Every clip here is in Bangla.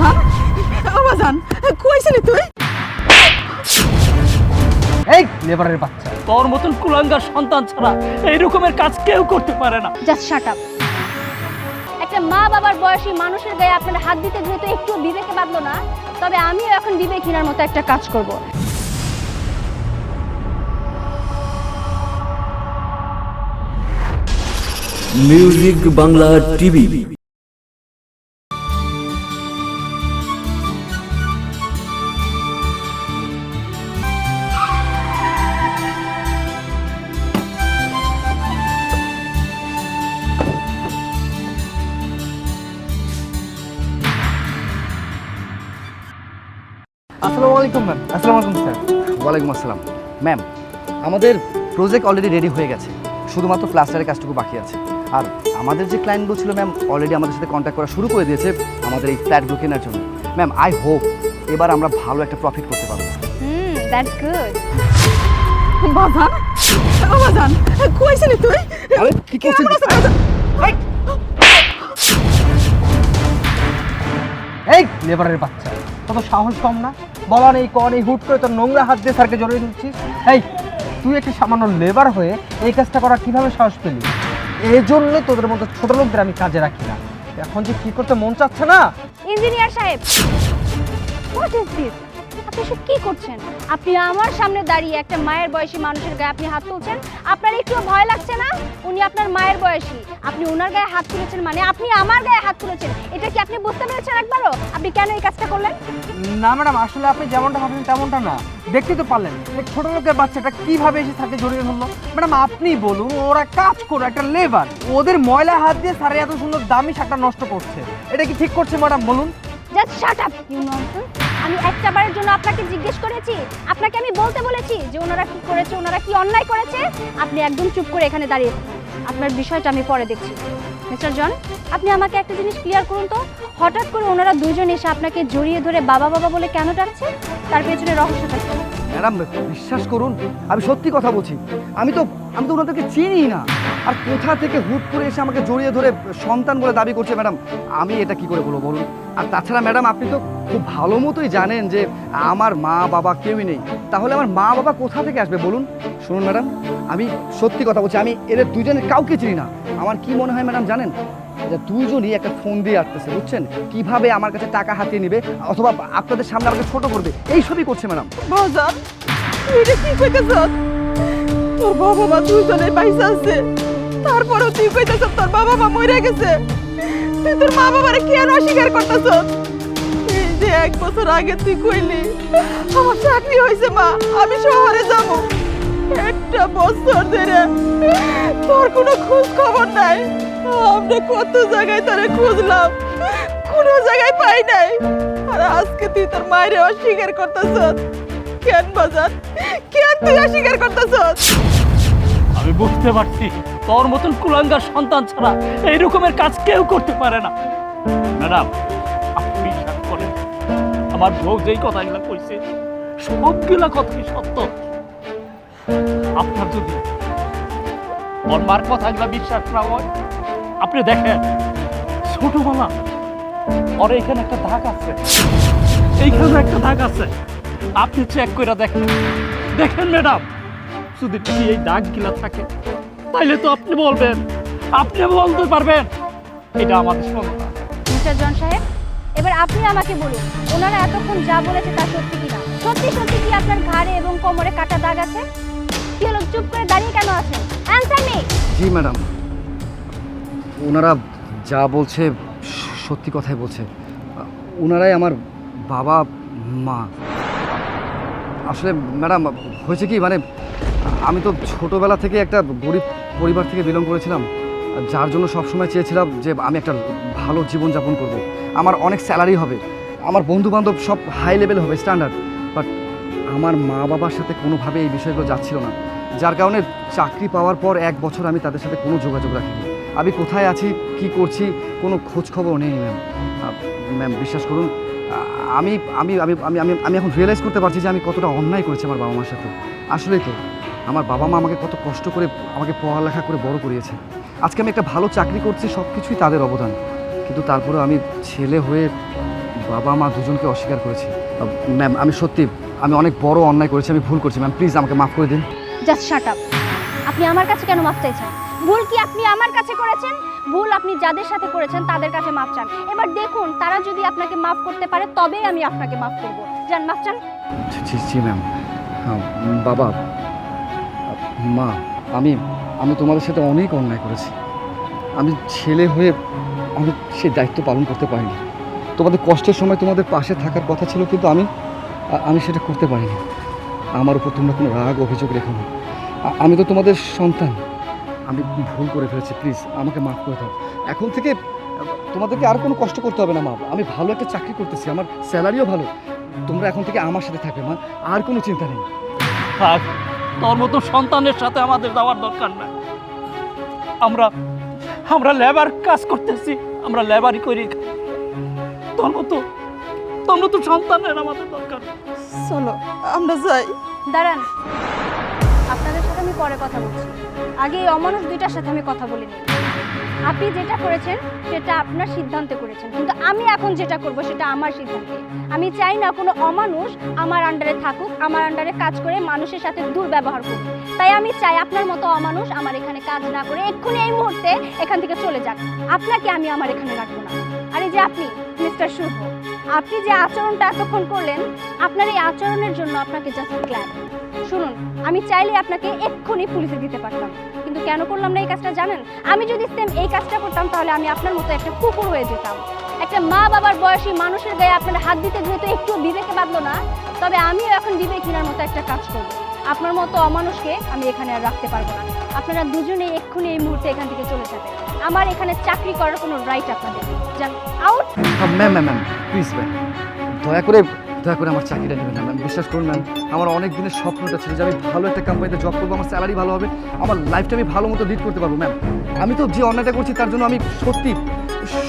বাজান বাজান কইছিলি তুই? এই লেবারের বাচ্চা। তোর মতন কুলাঙ্গার সন্তান ছাড়া এই রকমের কাজ কেউ করতে পারে না। জাস্ট শাট আপ একটা মা বাবার বয়সী মানুষের গায়ে আপনার হাত দিতে যেহেতু একটু বিবেকে বাঁধলো না? তবে আমিও এখন বিবেকহীনার মতো একটা কাজ করব। মিউজিক বাংলা টিভি আসসালামু আলাইকুম ম্যাম আসসালামু আলাইকুম স্যার ওয়ালাইকুম আসসালাম। ম্যাম আমাদের প্রজেক্ট অলরেডি রেডি হয়ে গেছে। শুধুমাত্র প্লাস্টারের কাজটুকু বাকি আছে। আর আমাদের যে ক্লায়েন্টগুলো ছিল ম্যাম অলরেডি আমাদের সাথে কন্ট্যাক্ট করা শুরু করে দিয়েছে আমাদের এই ফ্ল্যাটগুলো কেনার জন্য। ম্যাম আই হোপ এবার আমরা ভালো একটা প্রফিট করতে পারব। হুম দ্যাটস গুড বাজান বাজান কইছিলি তুই? আরে কি করছেন এই লেবারের বাচ্চা। কত সাহস কম না। বলা নেই কন এই হুট করে তোর নোংরা হাত দিয়ে স্যারকে জড়িয়ে দিচ্ছিস এই, তুই একটা সামান্য লেবার হয়ে এই কাজটা করা কীভাবে সাহস পেলি? এই জন্য তোদের মতো ছোট লোকদের আমি কাজে রাখি না। এখন যে কী করতে মন চাচ্ছে না? ইঞ্জিনিয়ার সাহেব হোয়াট আপনি সব কি করছেন? আপনি আমার সামনে দাঁড়িয়ে একটা মায়ের বয়সী মানুষের গায়ে আপনি হাত তুলছেন আপনার একটু ভয় লাগছে না? উনি আপনার মায়ের বয়সী। আপনি ওনার গায়ে হাত তুলেছেন মানে আপনি আমার গায়ে হাত তুলেছেন। এটা কি আপনি বুঝতে পেরেছেন একবারও? আপনি কেন এই কাজটা করলেন? না ম্যাডাম আসলে আপনি যেমনটা ভাবছেন তেমনটা না। দেখতে তো পারলেন। ছোট লোকের বাচ্চাটা কীভাবে এসে থাকে জড়িয়ে ধরলো? ম্যাডাম আপনি বলুন ওরা কাজ করে একটা লেবার। ওদের ময়লা হাত দিয়ে স্যারে এত সুন্দর দামি শাকটা নষ্ট করছে। এটা কি ঠিক করছে ম্যাডাম বলুন? Just shut up you nonsense আমি একটা বারের জন্য আপনাকে জিজ্ঞেস করেছি, আপনাকে আমি বলতে বলেছি যে ওনারা কি করেছে, ওনারা কি অন্যায় করেছে? আপনি একদম চুপ করে এখানে দাঁড়িয়ে আপনার বিষয়টা আমি পরে দেখছি। মিস্টার জন, আপনি আমাকে একটা জিনিস ক্লিয়ার করুন তো? হঠাৎ করে ওনারা দুজন এসে আপনাকে জড়িয়ে ধরে বাবা বাবা বলে কেন ডাকছে? তার পেছনে রহস্যটা ম্যাডাম, বিশ্বাস করুন, আমি সত্যি কথা বলছি। আমি তো আমি তো ওনাদেরকে চিনি না। আর কোথা থেকে হুট করে এসে আমাকে জড়িয়ে ধরে সন্তান বলে দাবি করছে ম্যাডাম, আমি এটা কি করে বলব বলুন? আর তাছাড়া ম্যাডাম, আপনি তো খুব ভালো মতোই জানেন যে আমার মা বাবা কেউই নেই। তাহলে আমার মা বাবা কোথা থেকে আসবে বলুন? শুনুন ম্যাডাম, আমি সত্যি কথা বলছি, আমি এদের দুজনের কাউকে চিনি না। আমার কি মনে হয় ম্যাডাম জানেন? যে দুজনই একটা ফোন দিয়ে আসতেছে, বুঝছেন? কীভাবে আমার কাছে টাকা হাতিয়ে নেবে অথবা আপনাদের সামনে আমাকে ছোট করবে এইসবই করছে ম্যাডাম। তোর বাবা মা পয়সা আছে। তারপরেও তুই কইতেছ তোর বাবা মা মরে গেছে। তুই তোর মা বাবারে কেন অস্বীকার করতেছ এই যে এক বছর আগে তুই কইলি, আমার চাকরি হয়েছে মা, আমি শহরে যাব। একটা বছর ধরে তোর কোনো খোঁজ খবর নাই। আমরা কত জায়গায় তোরে খুঁজলাম, কোনো জায়গায় পাই নাই। আর আজকে তুই তোর মায়ের অস্বীকার করতেছ কেন বাজার? কেন তুই অস্বীকার করতেছ আমি বুঝতে পারছি। তোর মতন কুলাঙ্গার সন্তান ছাড়া এই রকমের কাজ কেউ করতে পারে না। ম্যাডাম, আপনি বিশ্বাস করেন, আমার বউ যেই কথাগুলো কইছে, সবগুলা কথাই সত্য। আপনার যদি ওর মার কথাগুলো বিশ্বাস না হয়, আপনি দেখেন ছোটবেলা ওর এখানে একটা দাগ আছে। এইখানে একটা দাগ আছে। আপনি চেক করে দেখেন। দেখেন, ম্যাডাম, যদি এই দাগগুলা থাকে তাইলে তো আপনি বলবেন। আপনি বলতে পারবেন। এটা আমাদের সন্তান মিস্টার জন সাহেব এবার আপনি আমাকে বলুন ওনারা এতক্ষণ যা বলেছে তা সত্যি কিনা? সত্যি সত্যি কি আপনার ঘাড়ে এবং কোমরে কাটা দাগ আছে? কি হলো চুপ করে দাঁড়িয়ে কেন আছেন? অ্যান্সার মি জি ম্যাডাম। ওনারা যা বলছে সত্যি কথাই বলছে। ওনারাই আমার বাবা মা। আসলে ম্যাডাম হয়েছে কি? মানে আমি তো ছোটোবেলা থেকে একটা গরিব পরিবার থেকে বিলং করেছিলাম যার জন্য সবসময় চেয়েছিলাম যে আমি একটা ভালো জীবনযাপন করব। আমার অনেক স্যালারি হবে, আমার বন্ধু বান্ধব সব হাই লেভেল হবে স্ট্যান্ডার্ড বাট আমার মা বাবার সাথে কোনোভাবে এই বিষয়গুলো যাচ্ছিল না। যার কারণে চাকরি পাওয়ার পর এক বছর আমি তাদের সাথে কোনো যোগাযোগ রাখিনি। আমি কোথায় আছি, কি করছি, কোনো খোঁজ খবর নেই ম্যাম ম্যাম বিশ্বাস করুন আমি আমি আমি আমি আমি এখন রিয়েলাইজ করতে পারছি যে আমি কতটা অন্যায় করেছি আমার বাবা মার সাথে। আসলেই তো। আমার বাবা মা আমাকে কত কষ্ট করে আমাকে পড়ালেখা করে বড় করিয়েছে। আজকে আমি একটা ভালো চাকরি করছি সব কিছুই তাদের অবদান। কিন্তু তারপরে আমি ছেলে হয়ে বাবা মা দুজনকে অস্বীকার করেছি। ম্যাম আমি সত্যি আমি অনেক বড় অন্যায় করেছি আমি ভুল করছি। ম্যাম প্লিজ আমাকে মাফ করে দিন। জাস্ট শাট আপ আপনি আমার কাছে কেন মাফ চাইছেন? ভুল কি আপনি আমার কাছে করেছেন? ভুল আপনি যাদের সাথে করেছেন তাদের কাছে মাপ চান। এবার দেখুন তারা যদি আপনাকে মাফ করতে পারে তবেই আমি আপনাকে মাফ করব। যান মাফ চান। জি- জি ম্যাম বাবা মা, আমি আমি তোমাদের সাথে অনেক অন্যায় করেছি। আমি ছেলে হয়ে আমি সে দায়িত্ব পালন করতে পারিনি। তোমাদের কষ্টের সময় তোমাদের পাশে থাকার কথা ছিল, কিন্তু আমি আমি সেটা করতে পারিনি। আমার উপর তোমরা কোনো রাগ, অভিযোগ রেখো না। আমি তো তোমাদের সন্তান। আমি ভুল করে ফেলেছি, প্লিজ, আমাকে মাফ করে দাও। এখন থেকে তোমাদেরকে আর কোনো কষ্ট করতে হবে না, মা। আমি ভালো একটা চাকরি করতেছি, আমার স্যালারিও ভালো। তোমরা এখন থেকে আমার সাথে থাকবে, মা। আর কোনো চিন্তা নেই। তোর মতো সন্তানের সাথে আমাদের যাওয়ার দরকার নাই আমরা আমরা লেবার কাজ করতেছি আমরা লেবারই করি। তোর মতো তোর মতো সন্তানের আমাদের দরকার। চলো আমরা যাই। দাঁড়ান। আপনাদের সাথে আমি পরে কথা বলছি। আগে এই অমানুষ দুইটার সাথে আমি কথা বলিনি। আপনি যেটা করেছেন, সেটা আপনার সিদ্ধান্তে করেছেন। কিন্তু আমি এখন যেটা করব, সেটা আমার সিদ্ধান্তে। আমি চাই না কোনো অমানুষ আমার আন্ডারে থাকুক, আমার আন্ডারে কাজ করে মানুষের সাথে দুর্ব্যবহার করুক। তাই আমি চাই আপনার মতো অমানুষ আমার এখানে কাজ না করে এক্ষুনি এই মুহূর্তে এখান থেকে চলে যাক। আপনাকে আমি আমার এখানে রাখব না। আর এই যে আপনি, মিস্টার শুভ, আপনি যে আচরণটা এতক্ষণ করলেন, আপনার এই আচরণের জন্য আপনাকে জাস্ট ক্ল্যাপ শুনুন, আমি চাইলে আপনাকে এক্ষুনি পুলিশে দিতে পারতাম। কিন্তু কেন করলাম না এই কাজটা জানেন? আমি যদি সেম এই কাজটা করতাম, তাহলে আমি আপনার মতো একটা কুকুর হয়ে যেতাম। একটা মা বাবার বয়সী মানুষের গায়ে আপনার হাত দিতে যেহেতু একটু বিবেকে বাঁধলো না, তবে আমিও এখন বিবেকহীনার মতো একটা কাজ করব। আপনার মতো অমানুষকে আমি এখানে আর রাখতে পারব না। আপনারা দুজনে এক্ষুনি এই মুহূর্তে এখান থেকে চলে যাবেন। আমার এখানে চাকরি করার কোনো রাইট আপনাদের। যান আউট ম্যাম ম্যাম প্লিজ দয়া করে দয়া করে আমার চাকরিটা নেবেন না, ম্যাম। বিশ্বাস করুন, ম্যাম, আমার অনেক দিনের স্বপ্নটা ছিল যে আমি ভালো একটা কোম্পানিতে জব করব, আমার স্যালারি ভালো হবে, আমার লাইফটা আমি ভালো মতো লিড করতে পারব, ম্যাম। আমি তো যে অন্যায়টা করছি তার জন্য আমি সত্যি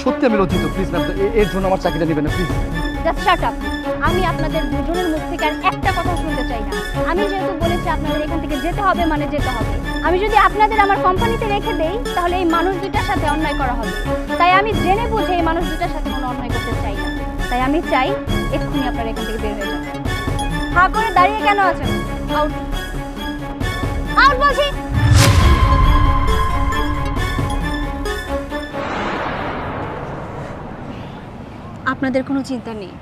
সত্যি আমি লজ্জিত প্লিজ ম্যাম এর জন্য আমার চাকরিটা নেবেন না প্লিজ আপ আমি আপনাদের দুজনের মুখ থেকে আর একটা কথা শুনতে চাই না। আমি যেহেতু বলেছি আপনাদের এখান থেকে যেতে হবে মানে যেতে হবে। আমি যদি আপনাদের আমার কোম্পানিতে রেখে দেই, তাহলে এই মানুষ দুটার সাথে অন্যায় করা হবে। তাই আমি জেনে বুঝে এই মানুষ দুটার সাথে কোনো অন্যায় করতে চাই না। তাই আমি চাই এক্ষুনি আপনারা এখান থেকে বের হয়ে যান। হা করে দাঁড়িয়ে কেন আছেন? আউট। আউট বলছি। আপনাদের কোনো চিন্তা নেই।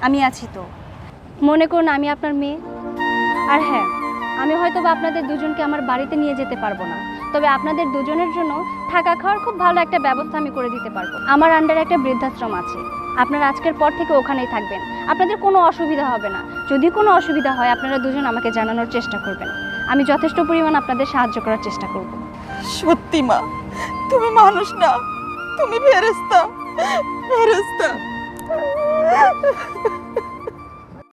আমি আছি তো। মনে করুন আমি আপনার মেয়ে। আর হ্যাঁ আমি হয়তো বা আপনাদের দুজনকে আমার বাড়িতে নিয়ে যেতে পারব না। তবে আপনাদের দুজনের জন্য থাকা খাওয়ার খুব ভালো একটা ব্যবস্থা আমি করে দিতে পারব। আমার আন্ডারে একটা বৃদ্ধাশ্রম আছে। আপনারা আজকের পর থেকে ওখানেই থাকবেন। আপনাদের কোনো অসুবিধা হবে না। যদি কোনো অসুবিধা হয়, আপনারা দুজন আমাকে জানানোর চেষ্টা করবেন। আমি যথেষ্ট পরিমাণ আপনাদের সাহায্য করার চেষ্টা করব। সত্যি মা, তুমি মানুষ না। তুমি ফেরেস্তা ফেরেস্তা